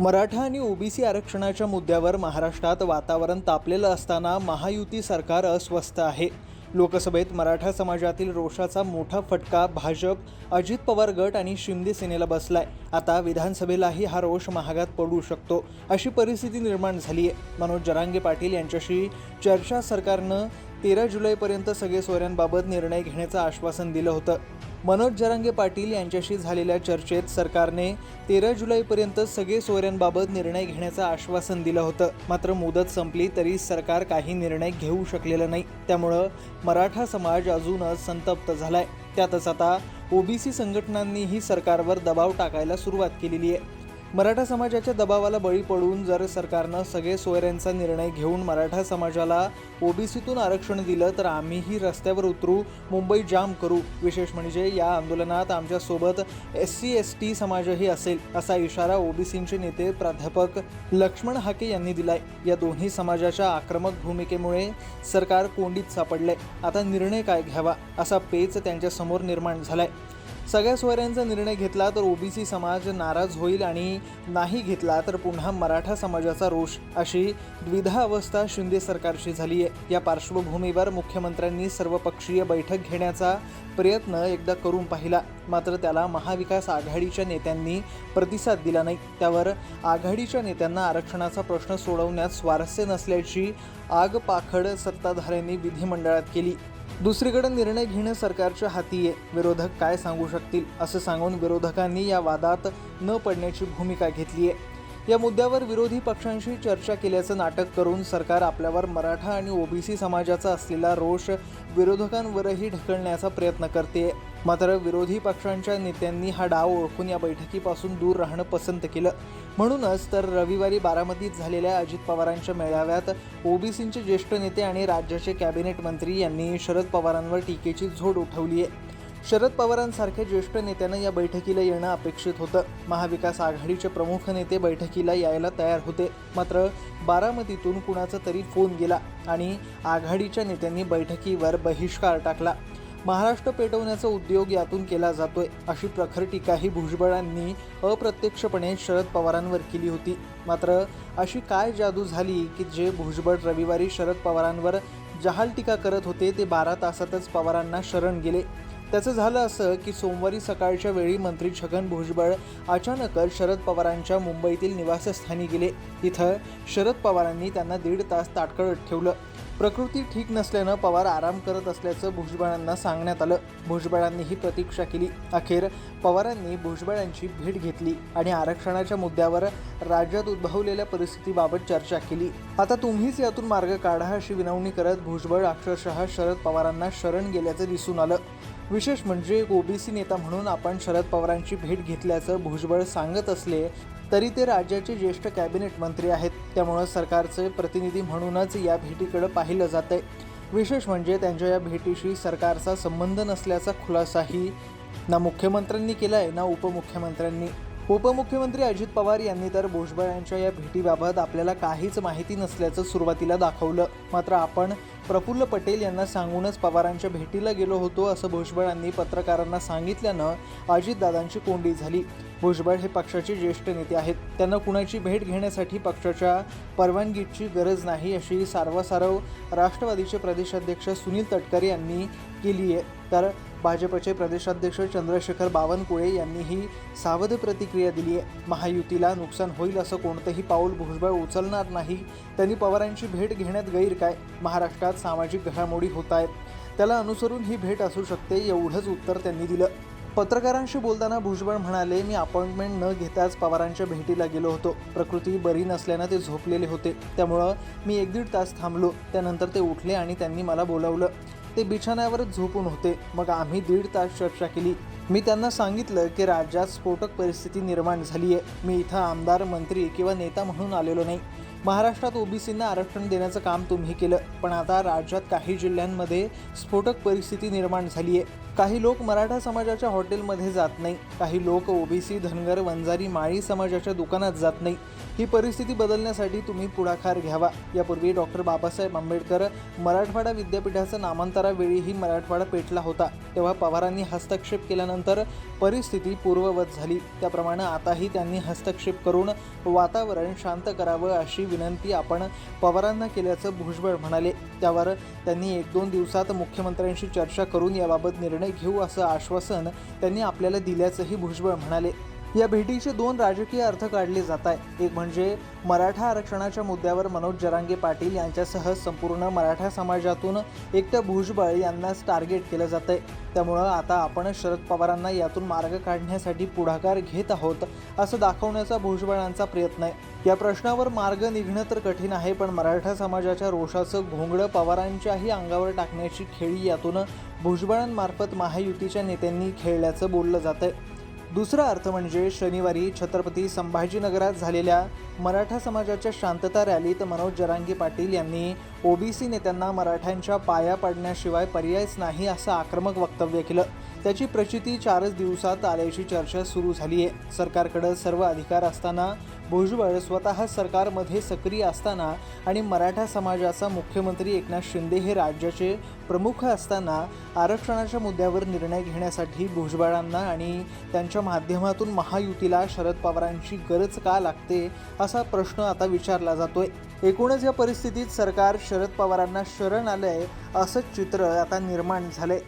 मराठा आणि ओबीसी आरक्षणाच्या मुद्द्यावर महाराष्ट्रात वातावरण तापलेलं असताना महायुती सरकार अस्वस्थ आहे. लोकसभेत मराठा समाजातील रोषाचा मोठा फटका भाजप अजित पवार गट आणि शिंदे सेनेला बसलाय. आता विधानसभेलाही हा रोष महागात पडू शकतो अशी परिस्थिती निर्माण झाली आहे मनोज जरांगे पाटील यांच्याशी चर्चा सरकारनं तेरा जुलैपर्यंत सगळे सोयऱ्यांबाबत निर्णय घेण्याचं आश्वासन दिलं होतं. मनोज जरांगे पाटील यांच्याशी झालेल्या चर्चेत सरकारने तेरा जुलैपर्यंत सगळे सोयऱ्यांबाबत निर्णय घेण्याचं आश्वासन दिलं होतं. मात्र मुदत संपली तरी सरकार काही निर्णय घेऊ शकलेलं नाही. त्यामुळं मराठा समाज अजूनच संतप्त झालाय. त्यातच आता ओबीसी संघटनांनीही सरकारवर दबाव टाकायला सुरुवात केलेली आहे. मराठा समाजाच्या दबावाला बळी पडून जर सरकारनं सगळे सोयऱ्यांचा निर्णय घेऊन मराठा समाजाला ओबीसीतून आरक्षण दिलं तर आम्हीही रस्त्यावर उतरू मुंबई जाम करू विशेष म्हणजे या आंदोलनात आमच्यासोबत एस सी एस टी समाजही असेल असा इशारा ओबीसींचे नेते प्राध्यापक लक्ष्मण हाके यांनी दिलाय. या दोन्ही समाजाच्या आक्रमक भूमिकेमुळे सरकार कोंडीत सापडलंय. आता निर्णय काय घ्यावा असा पेच त्यांच्यासमोर निर्माण झालाय. सगळ्या सोयऱ्यांचा निर्णय घेतला तर ओबीसी समाज नाराज होईल आणि नाही घेतला तर पुन्हा मराठा समाजाचा रोष अशी द्विधा अवस्था शिंदे सरकारची झाली आहे. या पार्श्वभूमीवर मुख्यमंत्र्यांनी सर्वपक्षीय बैठक घेण्याचा प्रयत्न एकदा करून पाहिला. मात्र त्याला महाविकास आघाडीच्या नेत्यांनी प्रतिसाद दिला नाही. त्यावर आघाडीच्या नेत्यांना आरक्षणाचा प्रश्न सोडवण्यात स्वारस्य नसल्याची आगपाखड सत्ताधाऱ्यांनी विधिमंडळात केली. दुसरीकडे निर्णय घेणं सरकारच्या हाती आहे. विरोधक काय सांगू शकतील असं सांगून विरोधकांनी या वादात न पडण्याची भूमिका घेतली आहे. या मुद्द्यावर विरोधी पक्षांशी चर्चा केल्याचं नाटक करून सरकार आपल्यावर मराठा आणि ओबीसी समाजाचा असलेला रोष विरोधकांवरही ढकलण्याचा प्रयत्न करते. मात्र विरोधी पक्षांच्या नेत्यांनी हा डाव ओळखून या बैठकीपासून दूर राहणं पसंत केलं. म्हणूनच तर रविवारी बारामतीत झालेल्या अजित पवारांच्या मेळाव्यात ओबीसींचे ज्येष्ठ नेते आणि राज्याचे कॅबिनेट मंत्री यांनी शरद पवारांवर टीकेची झोड उठवली आहे. शरद पवारांसारख्या ज्येष्ठ नेत्यानं या बैठकीला येणं अपेक्षित होतं. महाविकास आघाडीचे प्रमुख नेते बैठकीला यायला तयार होते. मात्र बारामतीतून कुणाचा तरी फोन गेला आणि आघाडीच्या नेत्यांनी बैठकीवर बहिष्कार टाकला. महाराष्ट्र पेटवण्याचा उद्योग यातून केला जातोय अशी प्रखर टीकाही भुजबळांनी अप्रत्यक्षपणे शरद पवारांवर केली होती. मात्र अशी काय जादू झाली की जे भुजबळ रविवारी शरद पवारांवर जहाल टीका करत होते ते बारा तासातच पवारांना शरण गेले. त्याचं झालं असं की सोमवारी सकाळच्या वेळी मंत्री छगन भुजबळ अचानकच शरद पवारांच्या मुंबईतील निवासस्थानी गेले. तिथं शरद पवारांनी त्यांना दीड तास ताटकळत ठेवलं. प्रकृती ठीक नसल्यानं पवार आराम करत असल्याचं भुजबळांना सांगण्यात आलं. भुजबळांनी ही प्रतीक्षा केली. अखेर पवारांनी भुजबळांची भेट घेतली आणि आरक्षणाच्या मुद्द्यावर राज्यात उद्भवलेल्या परिस्थितीबाबत चर्चा केली. आता तुम्हीच यातून मार्ग काढा अशी विनवणी करत भुजबळ अक्षरशः शरद पवारांना शरण गेल्याचं दिसून आलं. विशेष म्हणजे एक ओबीसी नेता म्हणून आपण शरद पवारांची भेट घेतल्याचं भुजबळ सांगत असले तरी ते राज्याचे ज्येष्ठ कॅबिनेट मंत्री आहेत. त्यामुळं सरकारचे प्रतिनिधी म्हणूनच या भेटीकडे पाहिलं जातंय. विशेष म्हणजे त्यांच्या या भेटीशी सरकारचा संबंध नसल्याचा खुलासाही ना मुख्यमंत्र्यांनी केला आहे ना उपमुख्यमंत्र्यांनी. उपमुख्यमंत्री अजित पवार यांनी तर भुजबळ यांच्या या भेटीबाबत आपल्याला काहीच माहिती नसल्याचं सुरुवातीला दाखवलं. मात्र आपण प्रफुल्ल पटेल यांना सांगूनच पवारांच्या भेटीला गेलो होतो असं भुजबळांनी पत्रकारांना सांगितल्यानं अजितदादांची कोंडी झाली. भुजबळ हे पक्षाचे ज्येष्ठ नेते आहेत. त्यांना कुणाची भेट घेण्यासाठी पक्षाच्या परवानगीची गरज नाही अशी सार्वसारव राष्ट्रवादीचे प्रदेशाध्यक्ष सुनील तटकरे यांनी केली आहे तर भाजपचे प्रदेशाध्यक्ष चंद्रशेखर बावनकुळे यांनीही सावध प्रतिक्रिया दिली आहे. महायुतीला नुकसान होईल असं कोणतंही पाऊल भुजबळ उचलणार नाही. त्यांनी पवारांची भेट घेण्यात गैर काय? महाराष्ट्रात सामाजिक घडामोडी होत आहेत. त्याला अनुसरून ही भेट असू शकते एवढंच उत्तर त्यांनी दिलं. पत्रकारांशी बोलताना भुजबळ म्हणाले मी अपॉइंटमेंट न घेताच पवारांच्या भेटीला गेलो होतो. प्रकृती बरी नसल्यानं ते झोपलेले होते. त्यामुळं मी एक दीड तास थांबलो. त्यानंतर ते उठले आणि त्यांनी मला बोलावलं. ते बिछाण्यावरच झोपून होते. मग आम्ही दीड तास चर्चा केली. मी त्यांना सांगितलं की राज्यात स्फोटक परिस्थिती निर्माण झाली आहे मी इथं आमदार मंत्री किंवा नेता म्हणून आलेलो नाही. महाराष्ट्रात ओबीसींना आरक्षण देण्याचं काम तुम्ही केलं पण आता राज्यात काही जिल्ह्यांमध्ये स्फोटक परिस्थिती निर्माण झाली आहे काही लोक मराठा समाजाच्या हॉटेलमध्ये जात नाही. काही लोक ओबीसी धनगर वंजारी माळी समाजाच्या दुकानात जात नाही. ही परिस्थिती बदलण्यासाठी तुम्ही पुढाकार घ्यावा. यापूर्वी डॉक्टर बाबासाहेब आंबेडकर मराठवाडा विद्यापीठाचं नामांतरावेळीही मराठवाडा पेटला होता. तेव्हा पवारांनी हस्तक्षेप केल्यानंतर परिस्थिती पूर्ववत झाली. त्याप्रमाणे आताही त्यांनी हस्तक्षेप करून वातावरण शांत करावं अशी विनंती आपण पवारांना केल्याचं भुजबळ म्हणाले. त्यावर त्यांनी एक दोन दिवसात मुख्यमंत्र्यांशी चर्चा करून याबाबत निर्णय घेऊ असं आश्वासन त्यांनी आपल्याला दिल्याचंही भुजबळ म्हणाले. या भेटीचे दोन राजकीय अर्थ काढले जात आहे एक म्हणजे मराठा आरक्षणाच्या मुद्द्यावर मनोज जरांगे पाटील यांच्यासह संपूर्ण मराठा समाजातून एकटं भुजबळ यांनाच टार्गेट केलं जात आहे. त्यामुळं आता आपण शरद पवारांना यातून मार्ग काढण्यासाठी पुढाकार घेत आहोत असं दाखवण्याचा भुजबळांचा प्रयत्न आहे. या प्रश्नावर मार्ग निघणं तर कठीण आहे पण मराठा समाजाच्या रोषाचं घोंगडं पवारांच्याही अंगावर टाकण्याची खेळी यातून भुजबळांमार्फत महायुतीच्या नेत्यांनी खेळल्याचं बोललं जात आहे. दुसरा अर्थ म्हणजे शनिवारी छत्रपती संभाजीनगरात झालेल्या मराठा समाजाच्या शांतता रॅलीत मनोज जरांगी पाटील यांनी ओबीसी नेत्यांना मराठ्यांच्या पाया पडण्याशिवाय पर्यायच नाही असं आक्रमक वक्तव्य केलं. त्याची प्रचिती चारच दिवसात आल्याची चर्चा सुरू झाली आहे. सरकारकडे सर्व अधिकार असताना भुजबळ स्वतः सरकारमध्ये सक्रिय असताना आणि मराठा समाजाचा मुख्यमंत्री एकनाथ शिंदे हे राज्याचे प्रमुख असताना आरक्षणाच्या मुद्द्यावर निर्णय घेण्यासाठी भुजबळांना आणि त्यांच्या माध्यमातून महायुतीला शरद पवारांची गरज का लागते असा प्रश्न आता विचारला जातोय. एकूणच या परिस्थितीत सरकार शरद पवारांना शरण आलंय असं चित्र आता निर्माण झालंय.